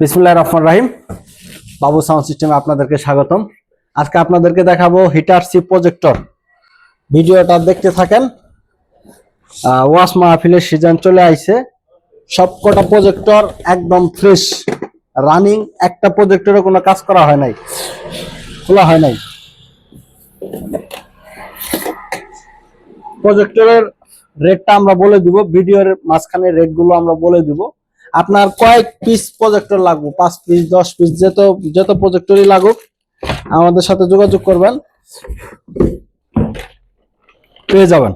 বিসমুল্লাহ রহমান রাহিম। বাবু সাউন্ড সিস্টেমে আপনাদেরকে স্বাগতম। আজকে আপনাদেরকে দেখাবো হিটার সি প্রজেক্টর। ভিডিওটা দেখতে থাকেন। ওয়াস মাহফিলের সিজন চলে আইছে। সবকটা প্রজেক্টর একদম ফ্রেশ রানিং একটা প্রজেক্টরে কোনো কাজ করা হয় নাই, খোলা হয় নাই। প্রজেক্টরের রেটটা আমরা বলে দিব, ভিডিওর মাঝখানে রেটগুলো আমরা বলে দিব। আপনার কয়েক পিস প্রজেক্টর লাগবে, পাঁচ পিস দশ পিস যত যত প্রজেক্টরই লাগুক, আমাদের সাথে যোগাযোগ করবেন। পেয়ে যাবেন।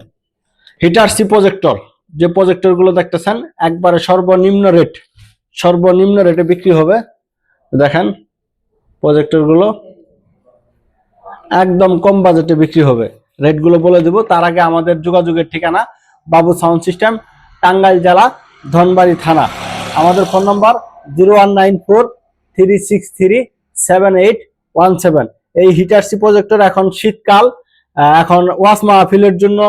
হিটার সি প্রজেক্টর যে প্রজেক্টরগুলো দেখতেছেন, একবারে সর্বনিম্ন রেট সর্বনিম্ন রেটে বিক্রি হবে। দেখেন প্রজেক্টরগুলো একদম কম বাজেটে বিক্রি হবে। রেটগুলো বলে দেবো, তার আগে আমাদের যোগাযোগের ঠিকানা, বাবু সাউন্ড সিস্টেম, টাঙ্গাইল জেলা, ধনবাড়ি থানা। আমাদের phone number zero one nine four three six three seven eight one seven. এই হিটারসি প্রজেক্টর এখন শীতকাল এখন ওয়াস মাহফিলের জন্য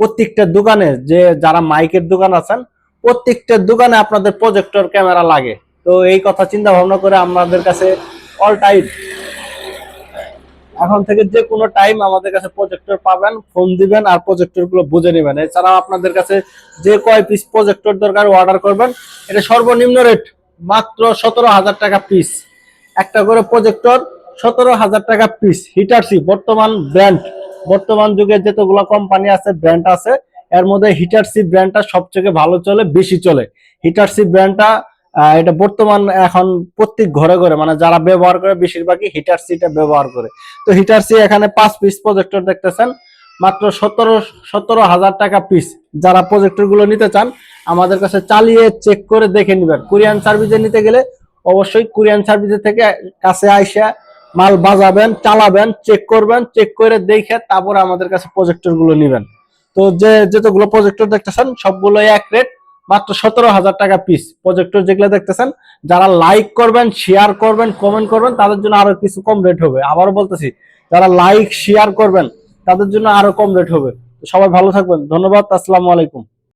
প্রত্যেকটা দোকানে যে যারা মাইকের দোকান আছেন, প্রত্যেকটা দোকানে আপনাদের প্রজেক্টর ক্যামেরা লাগে। তো এই কথা চিন্তা ভাবনা করে আমাদের কাছে অল টাইম এখন থেকে যে কোনো টাইম আমাদের কাছে প্রজেক্টর পাবেন ফোন দিবেন আর প্রজেক্টরগুলো বুঝে নেবেন। এছাড়াও আপনাদের কাছে যে কয় পিস প্রজেক্টর দরকার অর্ডার করবেন, এটা সর্বনিম্ন রেট মাত্র সতেরো হাজার টাকা পিস একটা করে প্রজেক্টর সতেরো হাজার টাকা পিস হিটারসি বর্তমান ব্র্যান্ড বর্তমান যুগে যতগুলো কোম্পানি আছে ব্র্যান্ড আছে, এর মধ্যে হিটারসি ব্র্যান্ডটা সবথেকে ভালো চলে, বেশি চলে। হিটারসি ব্র্যান্ডটা এটা বর্তমান এখন প্রত্যেক ঘরে ঘরে মানে যারা ব্যবহার করে, বেশিরভাগই হিটারসিটা ব্যবহার করে। তো হিটার সি এখানে পাঁচ পিস প্রজেক্টর দেখতেছেন, মাত্র সতেরো সতেরো হাজার টাকা পিস যারা প্রজেক্টরগুলো নিতে চান, আমাদের কাছে চালিয়ে চেক করে দেখে নেবেন। কোরিয়ান সার্ভিসে নিতে গেলে অবশ্যই কোরিয়ান সার্ভিসের থেকে কাছে আইসা মাল বাজাবেন, চালাবেন চেক করবেন চেক করে দেখে তারপর আমাদের কাছে প্রজেক্টরগুলো নিবেন। তো যে, যতগুলো প্রজেক্টর দেখতেছেন সবগুলো এক রেট মাত্র সতেরো হাজার টাকা পিস প্রজেক্টর যেগুলো দেখতেছেন, যারা লাইক করবেন শেয়ার করবেন কমেন্ট করবেন, তাদের জন্য আরও কিছু কম রেট হবে। আবারও বলতেছি, যারা লাইক শেয়ার করবেন, তাদের জন্য আরও কম রেট হবে। সবাই ভালো থাকবেন। ধন্যবাদ, আসসালামু আলাইকুম।